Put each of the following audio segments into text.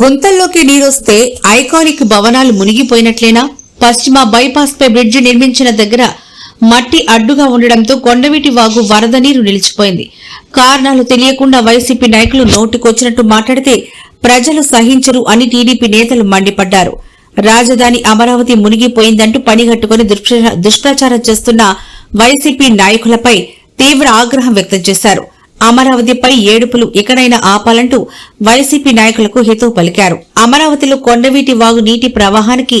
గుంతల్లోకి నీరొస్తే iconic భవనాలు మునిగిపోయినట్లేనా? పశ్చిమ bypass పై bridge నిర్మించిన దగ్గర మట్టి అడ్డుగా ఉండడంతో కొండవీటి వాగు వరద నీరు నిలిచిపోయింది. కారణాలు తెలియకుండా వైసీపీ నాయకులు నోటికొచ్చినట్టు మాట్లాడితే ప్రజలు సహించరు అని టీడీపీ నేతలు మండిపడ్డారు. రాజధాని అమరావతి మునిగిపోయిందంటూ పనిగట్టుకుని దుష్ప్రచారం చేస్తున్న వైసీపీ నాయకులపై తీవ్ర ఆగ్రహం వ్యక్తం చేశారు. అమరావతిపై ఏడుపులు ఎక్కడైనా ఆపాలంటూ వైసీపీ నాయకులకు హితవు పలికారు. అమరావతిలో కొండవీటి వాగు నీటి ప్రవాహానికి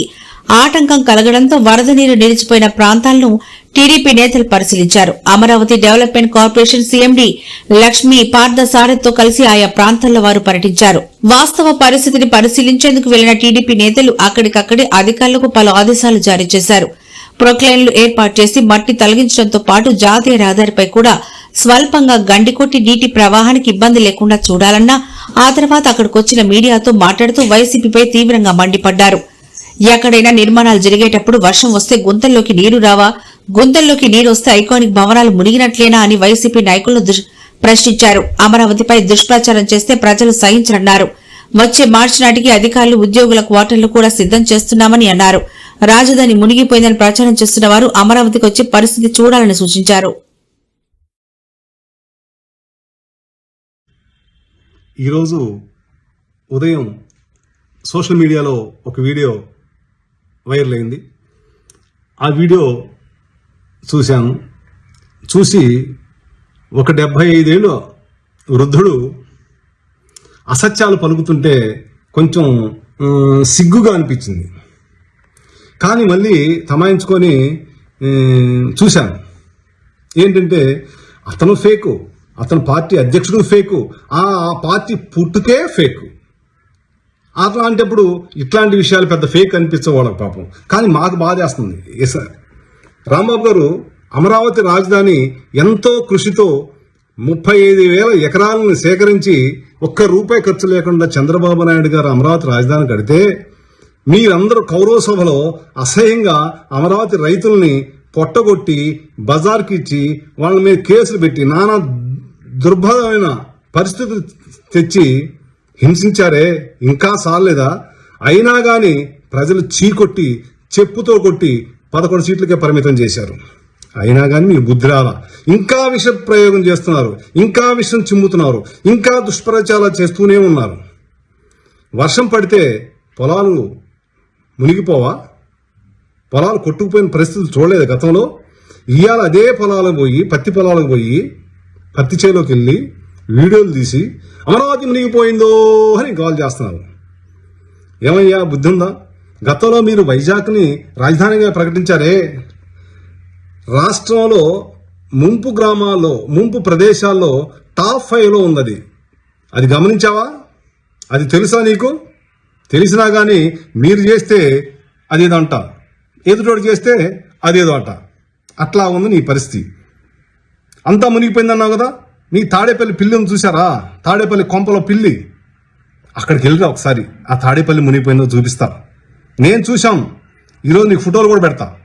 ఆటంకం కలగడంతో వరద నీరు నిలిచిపోయిన ప్రాంతాలను టీడీపీ నేతలు పరిశీలించారు. Amaravati development corporation CMD Lakshmi పార్థసారథితో కలిసి ఆయా ప్రాంతాల్లో వారు పర్యటించారు. వాస్తవ పరిస్థితిని పరిశీలించేందుకు వెళ్ళిన టీడీపీ నేతలు అక్కడికక్కడే అధికారులకు పలు ఆదేశాలు జారీ చేశారు. ప్రొక్లైన్లు ఏర్పాటు చేసి మట్టి తొలగించడంతో పాటు జాతీయ రహదారిపై కూడా స్వల్పంగా గండికొట్టి నీటి ప్రవాహానికి ఇబ్బంది లేకుండా చూడాలన్నా ఆ తర్వాత అక్కడికొచ్చిన మీడియాతో మాట్లాడుతూ వైసీపీపై తీవ్రంగా మండిపడ్డారు. ఎక్కడైనా నిర్మాణాలు జరిగేటప్పుడు వర్షం వస్తే గుంతల్లోకి నీరు రావా? గుంతల్లోకి నీరు వస్తే ఐకానిక్ భవనాలు మునిగినట్లేనా అని వైసీపీ నాయకులను దుష్- ప్రశ్నించారు. అమరావతిపై దుష్ప్రచారం చేస్తే ప్రజలు సహించరన్నారు వచ్చే మార్చి నాటికి అధికారులు ఉద్యోగుల క్వార్టర్లు కూడా సిద్ధం చేస్తున్నామని అన్నారు. రాజధాని మునిగిపోయిందని ప్రచారం చేస్తున్న వారు అమరావతికి వచ్చి పరిస్థితి చూడాలని సూచించారు. ఈరోజు ఉదయం సోషల్ మీడియాలో ఒక వీడియో వైరల్ అయింది. ఆ వీడియో చూశాను. చూసి ఒక డెబ్భై ఐదేళ్ళు వృద్ధుడు అసత్యాలు పలుకుతుంటే కొంచెం సిగ్గుగా అనిపించింది. కానీ మళ్ళీ తమాయించుకొని చూశాను. ఏంటంటే అతను ఫేకు. అతను పార్టీ అధ్యక్షుడు ఫేకు. ఆ ఆ పార్టీ పుట్టుకే ఫేకు. అట్లాంటప్పుడు ఇట్లాంటి విషయాలు పెద్ద ఫేక్ అనిపించవాళ్ళకి పాపం. కానీ మాకు బాధేస్తుంది ఎస్ రాంబాబు గారు అమరావతి రాజధాని ఎంతో కృషితో ముప్పై ఐదు వేల ఎకరాలను సేకరించి ఒక్క రూపాయి ఖర్చు లేకుండా చంద్రబాబు నాయుడు గారు అమరావతి రాజధాని కడితే మీరందరూ కౌరవ సభలో అసహ్యంగా అమరావతి రైతుల్ని పొట్టగొట్టి బజార్కి ఇచ్చి వాళ్ళ మీద కేసులు పెట్టి నానా దుర్భరమైన పరిస్థితులు తెచ్చి హింసించారే ఇంకా సాలేదా అయినా కానీ ప్రజలు చీకొట్టి చెప్పుతో కొట్టి పదకొండు సీట్లకే పరిమితం చేశారు. అయినా కానీ మీ బుద్ధి రాలా ఇంకా విష ప్రయోగం చేస్తున్నారు ఇంకా విషం చిమ్ముతున్నారు ఇంకా దుష్ప్రచారాలు చేస్తూనే ఉన్నారు. వర్షం పడితే పొలాలు మునిగిపోవా? పొలాలు కొట్టుకుపోయిన పరిస్థితులు చూడలేదు గతంలో? ఇవాళ అదే పొలాలకు పోయి పత్తి పొలాలకు పోయి పత్తి చేలోకి వెళ్ళి వీడియోలు తీసి అమరావతి మునిగిపోయిందో అని కాల్ చేస్తున్నారు. ఏమయ్యా బుద్ధి ఉందా గతంలో మీరు వైజాగ్ని రాజధానిగా ప్రకటించారే. రాష్ట్రంలో ముంపు గ్రామాల్లో ముంపు ప్రదేశాల్లో టాప్ ఫైవ్లో ఉన్నది. అది గమనించావా? అది తెలుసా నీకు? తెలిసినా కానీ మీరు చేస్తే అదేదో అంట. ఎదుటోడు చేస్తే అదేదో అంట. అట్లా ఉంది నీ పరిస్థితి. అంతా మునిగిపోయిందన్నావు కదా? నీ తాడేపల్లి పిల్లిని చూసారా తాడేపల్లి కొంపలో పిల్లి. అక్కడికి వెళ్ళిరా ఒకసారి. ఆ తాడేపల్లి మునిగిపోయిందో చూపిస్తా. నేను చూశాం. ఈరోజు నీకు ఫోటోలు కూడా పెడతా.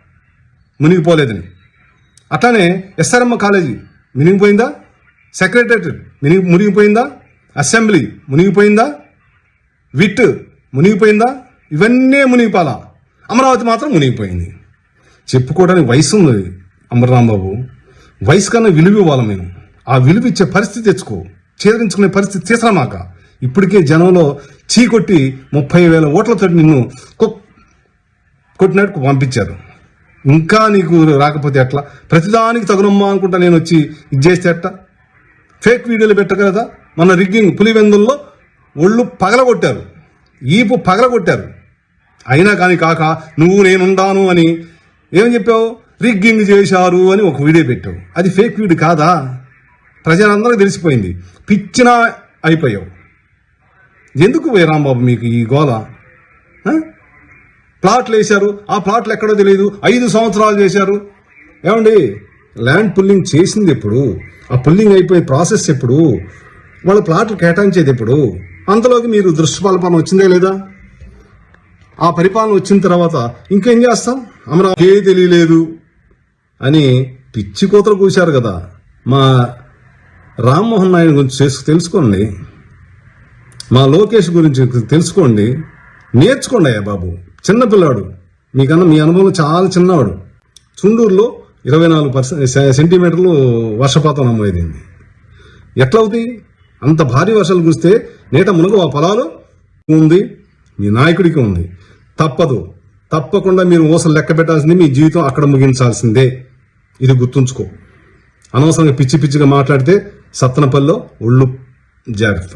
మునిగిపోలేదని. అట్లానే ఎస్ఆర్ఎమ్మ కాలేజీ మునిగిపోయిందా? సెక్రటరేట్ మునిగి మునిగిపోయిందా? అసెంబ్లీ మునిగిపోయిందా? విట్ మునిగిపోయిందా? ఇవన్నీ మునిగిపోలా. అమరావతి మాత్రం మునిగిపోయింది. చెప్పుకోవడానికి వయసు ఉంది అమరరాంబాబు వయసు కన్నా విలువ ఇవ్వాలి మేము ఆ విలువ ఇచ్చే పరిస్థితి తెచ్చుకో. చేదరించుకునే పరిస్థితి తీసుకురామాక ఇప్పటికే జనంలో చీకొట్టి ముప్పై వేల ఓట్లతో నిన్ను కొట్టినట్టు పంపించారు. ఇంకా నీకు రాకపోతే ఎట్లా? ప్రతిదానికి తగునమ్మా అనుకుంటా నేను వచ్చి ఇది చేస్తే ఎట్ట? ఫేక్ వీడియోలు పెట్టగలదా? మన రిగ్గింగ్ పులివెందుల్లో ఒళ్ళు పగలగొట్టారు. ఈపు పగలగొట్టారు. అయినా కానీ కాక నువ్వు నేనుండాను అని ఏం చెప్పావు? రిగ్గింగ్ చేశారు అని ఒక వీడియో పెట్టావు. అది ఫేక్ వీడియో కాదా? ప్రజలందరికీ తెలిసిపోయింది. పిచ్చినా అయిపోయావు. ఎందుకు పోయి రాంబాబు మీకు ఈ గోల? ప్లాట్లు వేశారు. ఆ ప్లాట్లు ఎక్కడో తెలియదు. ఐదు సంవత్సరాలు చేశారు. ఏమండి? ల్యాండ్ పుల్లింగ్ చేసింది ఎప్పుడు? ఆ పుల్లింగ్ అయిపోయే ప్రాసెస్ ఎప్పుడు? వాళ్ళ ప్లాట్లు కేటాయించేది ఎప్పుడు? అంతలోకి మీరు దృష్టిపాలపాలన వచ్చిందే లేదా? ఆ పరిపాలన వచ్చిన తర్వాత ఇంకేం చేస్తాం? అమరావతి తెలియలేదు. అని పిచ్చి కూతలు కూశారు కదా. మా రామ్మోహన్ నాయుడు గురించి తెలుసుకోండి. మా లోకేష్ గురించి తెలుసుకోండి. నేర్చుకోండి అయ్యా బాబు. చిన్నపిల్లాడు మీకన్నా మీ అనుభవం చాలా చిన్నవాడు. చుండూరులో ఇరవై నాలుగు పర్సెంట్ సెంటీమీటర్లు వర్షపాతం నమోదైంది. ఎట్లా అవుతాయి? అంత భారీ వర్షాలు కురిస్తే నేట మునుగు ఆ పొలాలు? ఉంది. మీ నాయకుడికి ఉంది. తప్పదు. తప్పకుండా మీరు ఊసలు లెక్క పెట్టాల్సింది మీ జీవితం అక్కడ ముగించాల్సిందే. ఇది గుర్తుంచుకో. అనవసరంగా పిచ్చి పిచ్చిగా మాట్లాడితే సత్తనపల్లిలో ఒళ్ళు జాగ్రత్త